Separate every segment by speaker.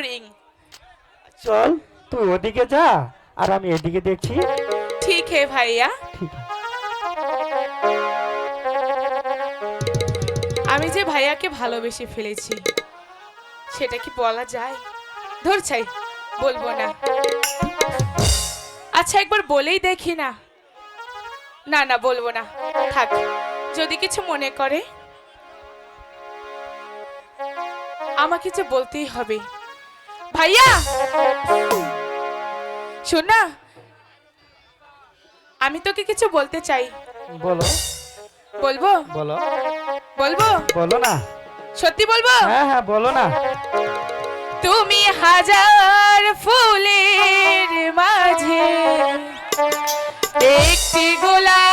Speaker 1: Boring
Speaker 2: চল তুই ওদিকে যা আর আমি এদিকে দেখছি।
Speaker 1: ঠিক হে ভাইয়া।
Speaker 2: ঠিক
Speaker 1: আমি যে ভাইয়াকে ভালোবেসে ফেলেছি সেটা কি বলা যায়? ধর চাই বলব না। আচ্ছা একবার বলেই দেখি না। না না বলব না। থাক যদি কিছু মনে করে আমাকে যে বলতেই হবে। ভাইয়া! শোন না আমি তোকে কিছু বলতে চাই।
Speaker 2: বলো।
Speaker 1: বলব?
Speaker 2: বলো।
Speaker 1: বলব?
Speaker 2: বলো না।
Speaker 1: সত্যি বলব?
Speaker 2: হ্যাঁ হ্যাঁ বলো না।
Speaker 1: তুমি হাজার ফুলের মাঝে একটি গোলাপ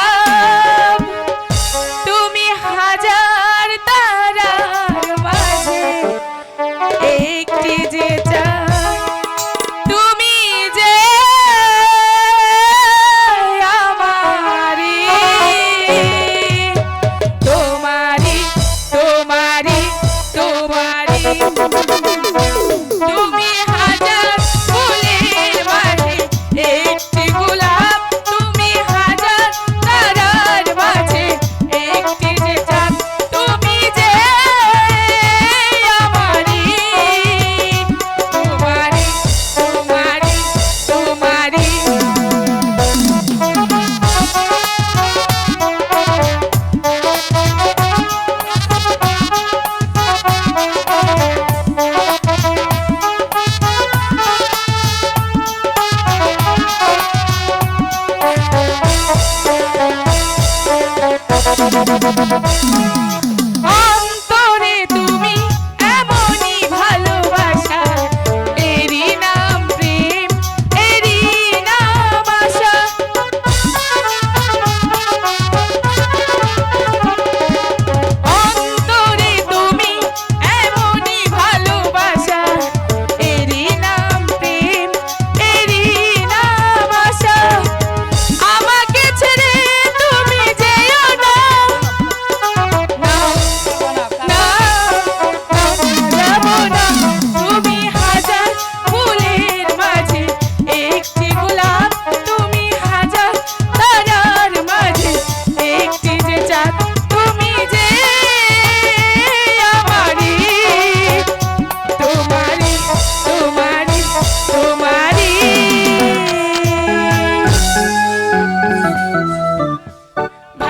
Speaker 1: Bye. Thank you.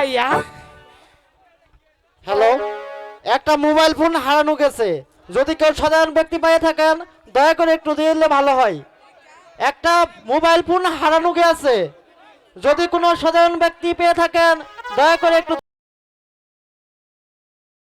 Speaker 1: ভাইয়া।
Speaker 3: হ্যালো? একটা মোবাইল ফোন হারানো গেছে। যদি কেউ সাধারণ ব্যক্তি পেয়ে থাকেন, দয়া করে একটু দিয়ে দিলে ভালো হয়। একটা মোবাইল ফোন হারানো গেছে। যদি কোনো সাধারণ ব্যক্তি পেয়ে থাকেন, দয়া করে একটু